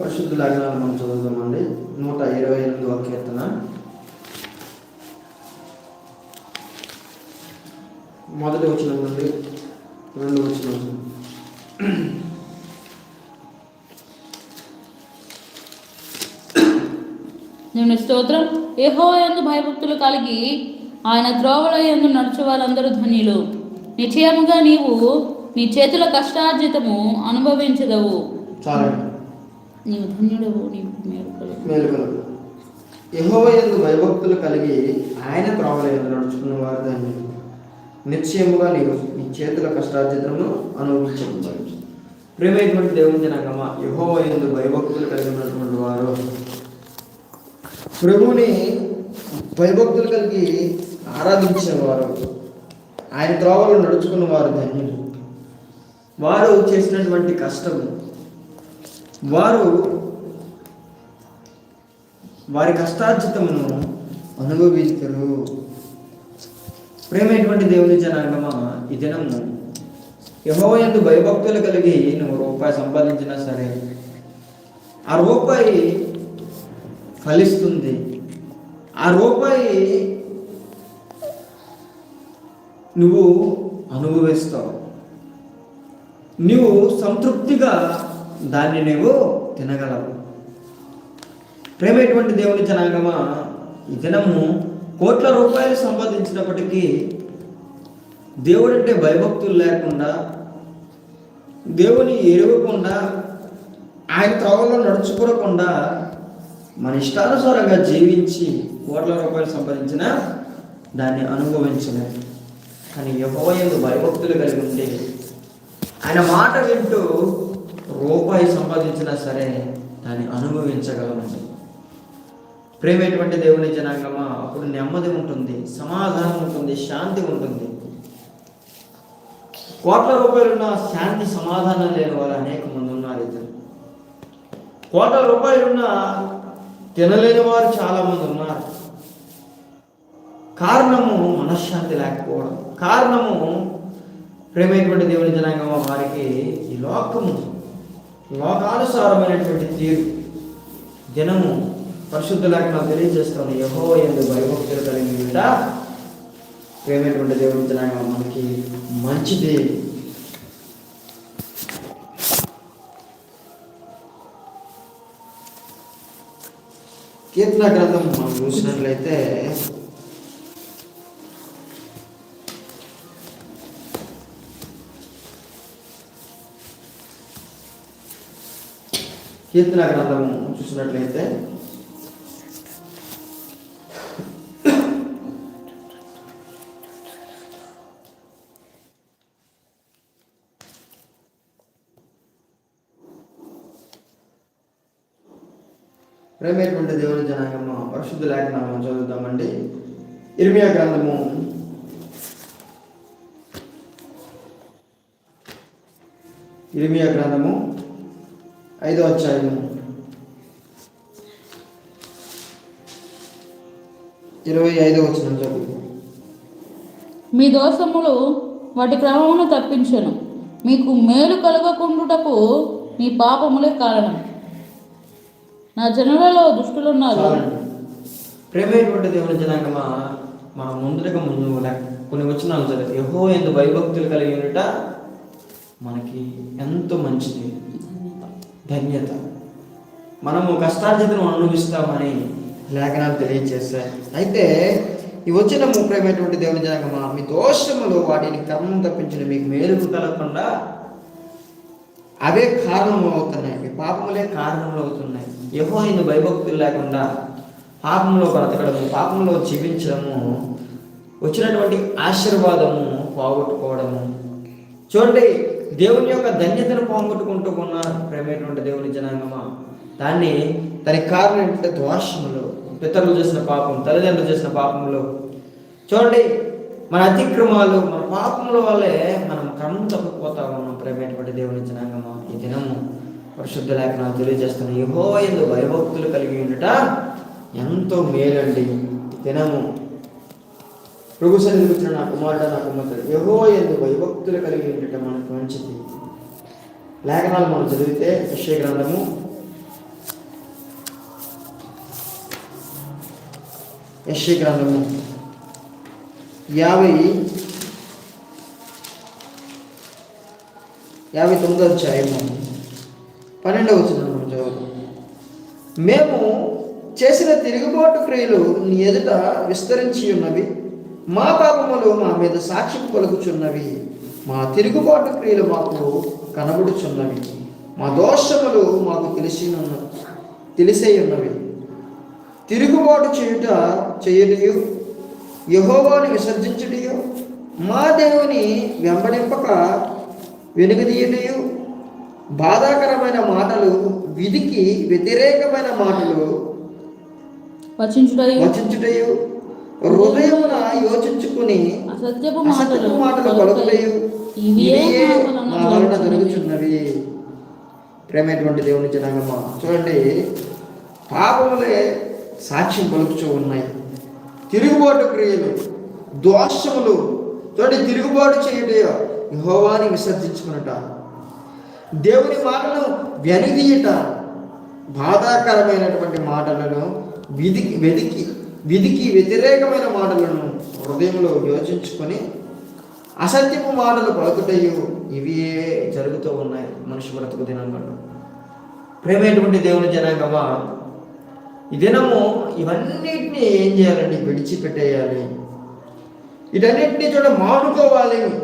పరిశుద్ధ లేఖనాలు మనం చదువుదామండి. నూట ఇరవై ఎనిమిదవ కీర్తన. మొదటి వచ్చిన నుండి రెండు వచ్చిన నేను స్తోత్రం. ఏహో ఎందు భయభక్తులు కలిగి ఆయన త్రోవల ఎందు నడుచు వారందరూ ధన్యులు. నిశ్చయముగా నీవు నీ చేతుల కష్టార్జితము అనుభవించదవు. చాలండి. నీవు ధన్యుడవు నీకు మేలుకలు మేలుకలు యహోవ ఎందు భయభక్తులు కలిగి ఆయన త్రోవల నడుచుకున్న వారు దాన్ని నిశ్చయముగా నీవు నీ చేతుల కష్టార్జితమును అనుభవించవచ్చు ప్రేమైనటువంటి దేవుని జనాంగమా యహోవ ఎందు భయభక్తులు కలిగి ఉన్నటువంటి వారు. ప్రభుని భయభక్తులు కలిగి ఆరాధించేవారు ఆయన త్రోవలు నడుచుకున్న వారు ధన్యులు. వారు చేసినటువంటి కష్టము వారు వారి కష్టార్జితమును అనుభవిస్తారు ప్రేమైనటువంటి దేవుని జనాంగమా ఈ దినము యహోయందు భయభక్తులు కలిగి నువ్వు రూపాయి సంపాదించినా సరే ఆ రూపాయి ఫలిస్తుంది. ఆ రూపాయి నువ్వు అనుభవిస్తావు. నువ్వు సంతృప్తిగా దాన్ని నీవు తినగలవు. ప్రేమైనటువంటి దేవుని జనాంగమా? ఈ దినము కోట్ల రూపాయలు సంపాదించినప్పటికీ దేవుడంటే భయభక్తులు లేకుండా దేవుని ఎరవకుండా ఆయన త్రోవలో నడుచుకోకుండా మన ఇష్టానుసారంగా జీవించి కోట్ల రూపాయలు సంపాదించిన దాన్ని అనుభవించలేదు కానీ యహోయందు భయభక్తులు కలిగి ఉంటే ఆయన మాట వింటూ రూపాయి సంపాదించినా సరే దాన్ని అనుభవించగలమండి. ప్రేమైనటువంటి దేవుని జనాంగమా అప్పుడు నెమ్మది ఉంటుంది సమాధానం ఉంటుంది శాంతి ఉంటుంది. కోట్ల రూపాయలున్న శాంతి సమాధానం లేని వారు అనేక మంది ఉన్నారు ఇద్దరు. కోట్ల రూపాయలున్న తినలేని వారు చాలా మంది ఉన్నారు. కారణము మనశ్శాంతి లేకపోవడం. కారణము ప్రేమైనటువంటి దేవుని జనాంగమా వారికి ఈ లోకము. లోకానుసారమైనటువంటి తీరు. దినము పరిశుద్ధ లేఖనాలు తెలియజేస్తాను యహో ఎందు భయభక్తులు కలిగి ఉంట ప్రేమైనటువంటి దేవుడి మనకి మంచిది. కీర్తన గ్రంథం మనం చూసినట్లయితే కీర్తన గ్రంథం చూసినట్లయితే ప్రేమైనటువంటి దేవుని జనాంగము పరిశుద్ధ లేఖనామం చదువుతామండి ఇర్మియా గ్రంథము. ఇర్మియా గ్రంథము. ఐదో అధ్యాయము. ఇరవై ఐదో వచ్చిన చదువు. మీ దోషములు వాటి క్రమమును తప్పించను. మీకు మేలు కలగకుండుటకు మీ పాపములే కారణం. నా జనులలో దుష్టులున్నారు. ప్రేమైనటువంటి దేవుని జనాంగమా మన ముందుగా ముందు కొన్ని వచనాలు చదివి. యహో ఎందు భయభక్తులు కలిగి ఉండట మనకి ఎంతో మంచిది. ధన్యత. మనము కష్టార్జితను అనుభవిస్తామని లేఖనాలు తెలియజేశాయి. అయితే ఈ వచ్చిన ప్రేమైనటువంటి దేవుని జనాంగమా మీ దోషములు వాటిని క్రమం తప్పించిన మీకు మేలు కలగకుండా అవే కారణములు అవుతున్నాయి మీ పాపములే కారణములు అవుతున్నాయి యహో ఆయన భయభక్తులు లేకుండా పాపంలో బ్రతకడము పాపంలో జీవించడము వచ్చినటువంటి ఆశీర్వాదము పోగొట్టుకోవడము. చూడండి దేవుని యొక్క ధన్యతను పోగొట్టుకుంటూ ఉన్నారు ప్రేమైనటువంటి దేవుని జనాంగమా? దాన్ని దానికి కారణం ఏంటంటే దోషములు పితరులు చేసిన పాపం తల్లిదండ్రులు చేసిన పాపములు చూడండి మన అతిక్రమాలు మన పాపముల వల్లే మనం క్రమం తప్పిపోతా ఉన్నాం ప్రేమైనటువంటి దేవుని జనాంగమా? ఈ దినము పరిశుద్ధ లేఖనాలు తెలియజేస్తున్న యహో ఎందు భయభక్తులు కలిగి ఉండట ఎంతో మేలండి. దినము ప్రభు సన్నిధికి నా కుమారుడు నా కుమార్తె ఎవో ఎందు భయభక్తులు కలిగి ఉండటం మనకు మంచిది. లేఖనాలు మనం చదివితే విషయ గ్రంథము యశ్య గ్రంథము యాభై యాభై తొమ్మిదో వచ్చాయము పన్నెండవ వచ్చిన మేము చేసిన తిరుగుబాటు క్రియలు నీ ఎదుట విస్తరించి ఉన్నవి. మా పాపములు మా మీద సాక్ష్యం పలుకుచున్నవి. మా తిరుగుబాటు క్రియలు మాకు కనబడుచున్నవి. మా దోషములు మాకు తెలిసి తెలిసే ఉన్నవి తిరుగుబాటు చేయుట చేయుటయు యహోవాని విసర్జించుటయు. మా దేవుని వెంబడింపక వెనుకదీయుటయు. బాధాకరమైన మాటలు విధికి వ్యతిరేకమైన మాటలు వచించుటయు. వచించుటయు. హృదయమున యోచించుకుని అసత్యపు మాటలు వలన వలన జరుగుచున్నవి. జరుగుచున్నవి ప్రేమైనటువంటి దేవుని జనాంగమా చూడండి పాపములే సాక్ష్యం పలుకుచూ ఉన్నాయి. తిరుగుబాటు క్రియలు దోషములు చూడండి తిరుగుబాటు చేయట యెహోవాని విసర్జించుకున్నట దేవుని మాటను వెనుదీయట బాధాకరమైనటువంటి మాటలను విధికి వెదికి విధికి వ్యతిరేకమైన మాటలను హృదయంలో యోచించుకొని అసత్యపు మాటలు పలుకుటయు ఇవే జరుగుతూ ఉన్నాయి మనిషి బ్రతుకు దినంలో ప్రేమైనటువంటి దేవుని జనాంగమా ఈ దినము ఇవన్నిటిని ఏం చేయాలండి? విడిచిపెట్టేయాలి. వీటన్నిటిని చూడ మానుకోవాలి.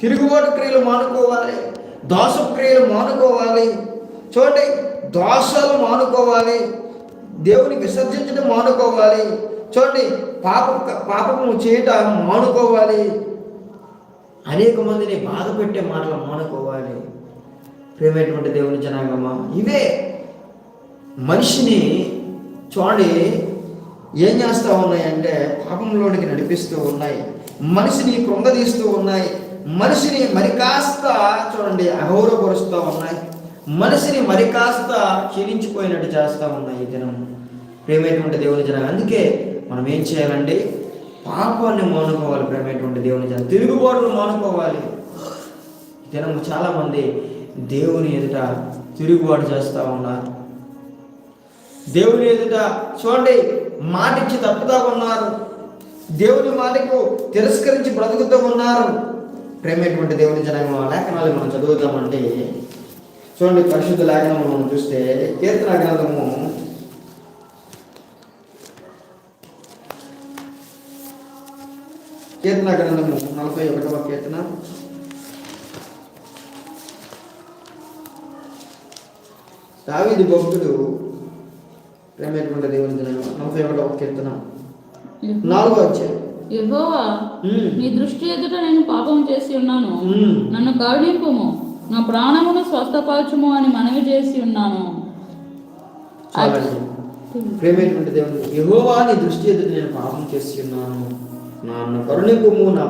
తిరుగుబాటు క్రియలు మానుకోవాలి. దోష క్రియలు మానుకోవాలి. చూడండి దోషాలు మానుకోవాలి. దేవుని విసర్జించడం మానుకోవాలి. చూడండి పాప పాపము చేయట మానుకోవాలి. అనేక మందిని బాధ పెట్టే మాటలు మానుకోవాలి. ప్రేమైనటువంటి దేవుని జనాంగమా? ఇవే మనిషిని చూడండి ఏం చేస్తూ ఉన్నాయంటే పాపంలోనికి నడిపిస్తూ ఉన్నాయి. మనిషిని కృంగదీస్తూ ఉన్నాయి. మనిషిని మరి కాస్త చూడండి అగౌరవపరుస్తూ ఉన్నాయి. మనిషిని మరి కాస్త క్షీణించిపోయినట్టు చేస్తూ ఉన్నాయి ఈ దినం. ప్రేమైనటువంటి దేవుని జనం అందుకే మనం ఏం చేయాలండి పాపాన్ని మానుకోవాలి ప్రేమటువంటి దేవుని జనం. తిరుగుబాటును మానుకోవాలి. జనము చాలామంది దేవుని ఎదుట తిరుగుబాటు చేస్తూ ఉన్నారు. దేవుని ఎదుట చూడండి మాటిచ్చి తప్పుతా ఉన్నారు. దేవుని మాటకు తిరస్కరించి బ్రతుకుతూ ఉన్నారు. ప్రేమేటువంటి దేవుని జనాంగం లేఖనాలు మనం చదువుతామంటే చూడండి పరిశుద్ధ లేఖనము మనం చూస్తే కీర్తన గ్రంథము కీర్తన గ్రంథము నలభై ఒకటవ కీర్తన. దావీదు భక్తుడు ప్రేమైనటువంటి దేవుని నలభై ఒకటవ కీర్తన. నాలుగో వచ్చాయి యెహోవా నీ దృష్టి ఎదుట నేను పాపం చేసి ఉన్నాను. నన్ను కరుణింపుము నా ప్రాణమును స్వస్థపరచుము అని మనవి చేసి ఉన్నాను. ప్రేమైనటువంటి దేవుని యహోవా నీ దృష్టి ఎదుట నేను పాపం చేసి ఉన్నాను. నన్ను కరుణింపుము నా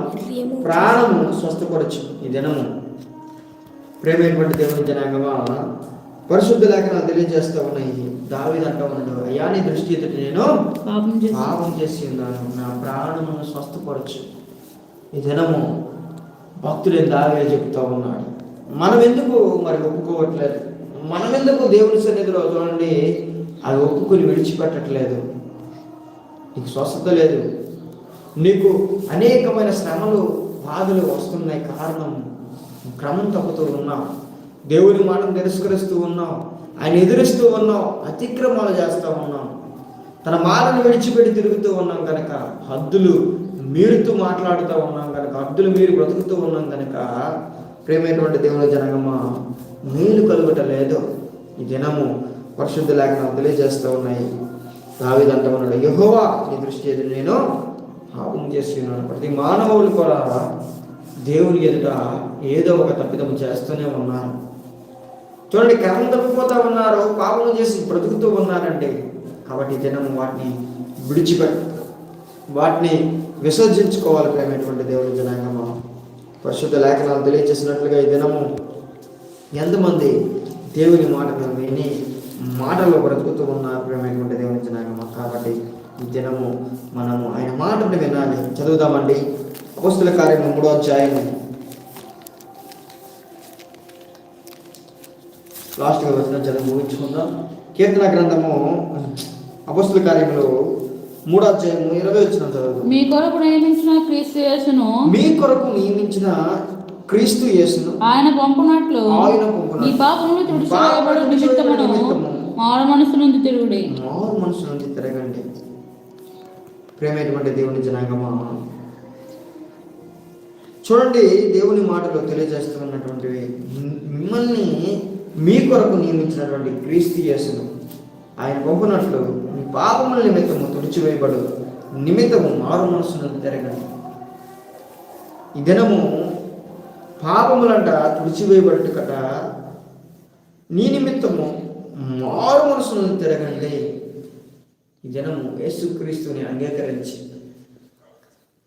ప్రాణము స్వస్థపరచు ఈ దినము. ప్రేమైనటువంటి దేవుని జనాంగమా? పరిశుద్ధ లేఖనాలు తెలియజేస్తూ ఉన్నాయి. దావీదు అంటూ ఉన్నాడు అయ్యా నీ దృష్టి ఎదుట నేను పాపం చేసి ఉన్నాను. నా ప్రాణమును స్వస్థపరచు ఈ దినము. భక్తుడైన దావే చెప్తా ఉన్నాడు. మనం ఎందుకు మరి ఒప్పుకోవట్లేదు? మనం ఎందుకు దేవుని సన్నిధిలో చూడండి అది ఒప్పుకొని విడిచిపెట్టట్లేదు. నీకు స్వస్థత లేదు. నీకు అనేకమైన శ్రమలు బాధలు వస్తున్నాయి. కారణం క్రమం తప్పుతూ ఉన్నావు. దేవుని మాటను తిరస్కరిస్తూ ఉన్నావు. ఆయన ఎదురిస్తూ ఉన్నావు. అతిక్రమాలు చేస్తూ ఉన్నావు. తన మాటను విడిచిపెట్టి తిరుగుతూ ఉన్నాం కనుక హద్దులు మీరుతూ మాట్లాడుతూ ఉన్నాం కనుక హద్దులు మీరు బ్రతుకుతూ ఉన్నాం కనుక ప్రేమైనటువంటి దేవుని జనగమా మేలు కలుగటలేదు. ఈ దినము పరిశుద్ధ లేఖనం తెలియజేస్తూ ఉన్నాయి. దావిదంట ఉన్నాడు యహోవా నీ దృష్టి నేను పాపం చేసి ప్రతి మానవులు కూడా దేవుని ఎదుట ఏదో ఒక తప్పిదం చేస్తూనే ఉన్నారు. చూడండి క్రమం తప్పిపోతా ఉన్నారు పాపం చేసి బ్రతుకుతూ ఉన్నారంటే కాబట్టి దినం వాటిని విడిచిపెట్ట వాటిని విసర్జించుకోవాలి ప్రేమైనటువంటి దేవుని జనాంగమా. పరిశుద్ధ లేఖనాలు తెలియజేసినట్లుగా ఈ దినము ఎంతమంది దేవుని మాట విని మాటలో బ్రతుకుతూ ఉన్నారు ప్రేమైనటువంటి దేవుని జనాంగమా. కాబట్టి ఈ దినము మనము ఆయన మాటను వినాలి. చదువుదామండి. అపస్తుల కార్యము మూడో అధ్యాయము. లాస్ట్గా వచ్చిన చదువు ముగించుకుందాం. కీర్తన గ్రంథము అపస్తుల కార్యములు మూడో అధ్యాయము ఇరవై వచ్చిన చదువు మీ కొరకు నియమించిన క్రీస్తు యేసును మీ కొరకు నియమించిన క్రీస్తు యేసును ఆయన పంపునట్లు ఆయన పంపునట్లు. మీ పాపములు తుడిచివేయబడు నిమిత్తమును నిమిత్తము. మారు మనసు నుండి తిరుగుడి. మారు మనసు నుండి తిరగండి. ప్రేమైనటువంటి దేవుని జనాంగమా చూడండి దేవుని మాటలో తెలియజేస్తున్నటువంటివి. మిమ్మల్ని మీ కొరకు నియమించినటువంటి క్రీస్తు యేసును ఆయన పంపునట్లు మీ పాపముల నిమిత్తము తుడిచివేయబడు నిమిత్తము మారు మనసు నుండి ఈ దినము పాపములంట తుడిచివేయబడి కట నీ నిమిత్తము మారు మనసును తిరగండి ఈ జనము యేసుక్రీస్తుని అంగీకరించి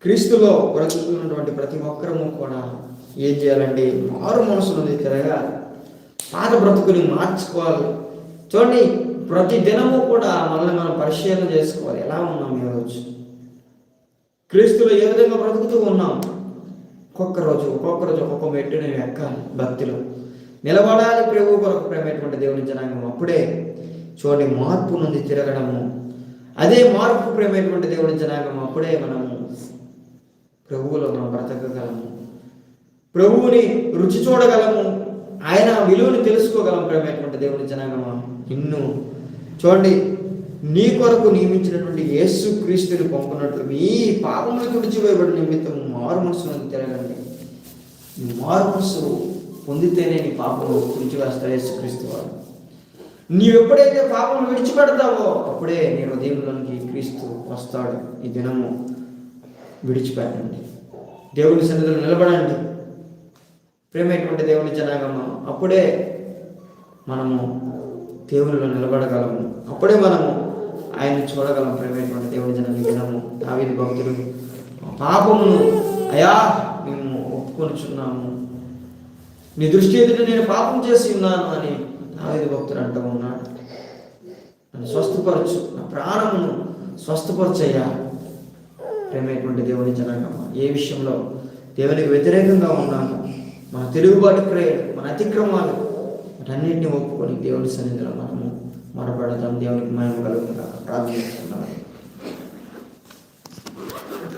క్రీస్తులో బ్రతుకుతున్నటువంటి ప్రతి ఒక్కరము కూడా ఏం చేయాలండి? మారు మనసు తిరగా. తిరగాలి పాత బ్రతుకుని మార్చుకోవాలి. చూడండి ప్రతి దినము కూడా మనల్ని మనం పరిశీలన చేసుకోవాలి. ఎలా ఉన్నాం ఈరోజు క్రీస్తులో ఏ విధంగా బ్రతుకుతూ ఉన్నాం? ఒక్కొక్క రోజు ఒక్కొక్క రోజు ఒక్కొక్క మెట్టుని ఎక్కాలి భక్తిలో. నిలబడాలి ప్రభు కొరకు ప్రేమైనటువంటి దేవుని జనాంగం అప్పుడే. చూడండి మార్పు నుండి తిరగడము. అదే మార్పు ప్రేమైనటువంటి దేవుడి జనాగం అప్పుడే మనము ప్రభువులో మనం బ్రతకగలము. ప్రభువుని రుచి చూడగలము. ఆయన విలువని తెలుసుకోగలం ప్రేమైనటువంటి దేవుని జనాగమా నిన్ను చూడండి నీ కొరకు నియమించినటువంటి యేసు క్రీస్తుని పంపినట్లు మీ పాపములు తుడిచివేయబడి నిమిత్తం మారు మనసు తిరగండి. నీ మారు మనసు పొందితేనే నీ పాపము తుడిచివేస్తారు యేసు క్రీస్తు వారు. నీవు ఎప్పుడైతే పాపం విడిచిపెడతావో అప్పుడే నీ హృదయంలోనికి క్రీస్తు వస్తాడు ఈ దినము. విడిచిపెట్టండి. దేవుని సన్నిధిలో నిలబడండి. ప్రేమైనటువంటి దేవుని జనాగమ అప్పుడే మనము దేవునిలో నిలబడగలము. అప్పుడే మనము ఆయన్ని చూడగలం ప్రేమైనటువంటి దేవుని జనాన్ని దినము. దావిది భక్తులు పాపమును అయా మేము ఒప్పుకొనిచున్నాము. నీ దృష్టి ఎదుట నేను పాపం చేసి ఉన్నాను అని దావిది భక్తుడు అంటూ ఉన్నాడు. నన్ను స్వస్థపరచు నా ప్రాణమును స్వస్థపరచయ్యా. ప్రేమైనటువంటి దేవుని జనాంగమ్మ ఏ విషయంలో దేవునికి వ్యతిరేకంగా ఉన్నాను? మన తిరుగుబాటు క్రియలు మన అతిక్రమాలు వాటన్నింటినీ ఒప్పుకొని దేవుని సన్నిధిలో మనము మొరపడదాం దేవునికి మనం కలుగుగా ప్రార్థిస్తున్నాము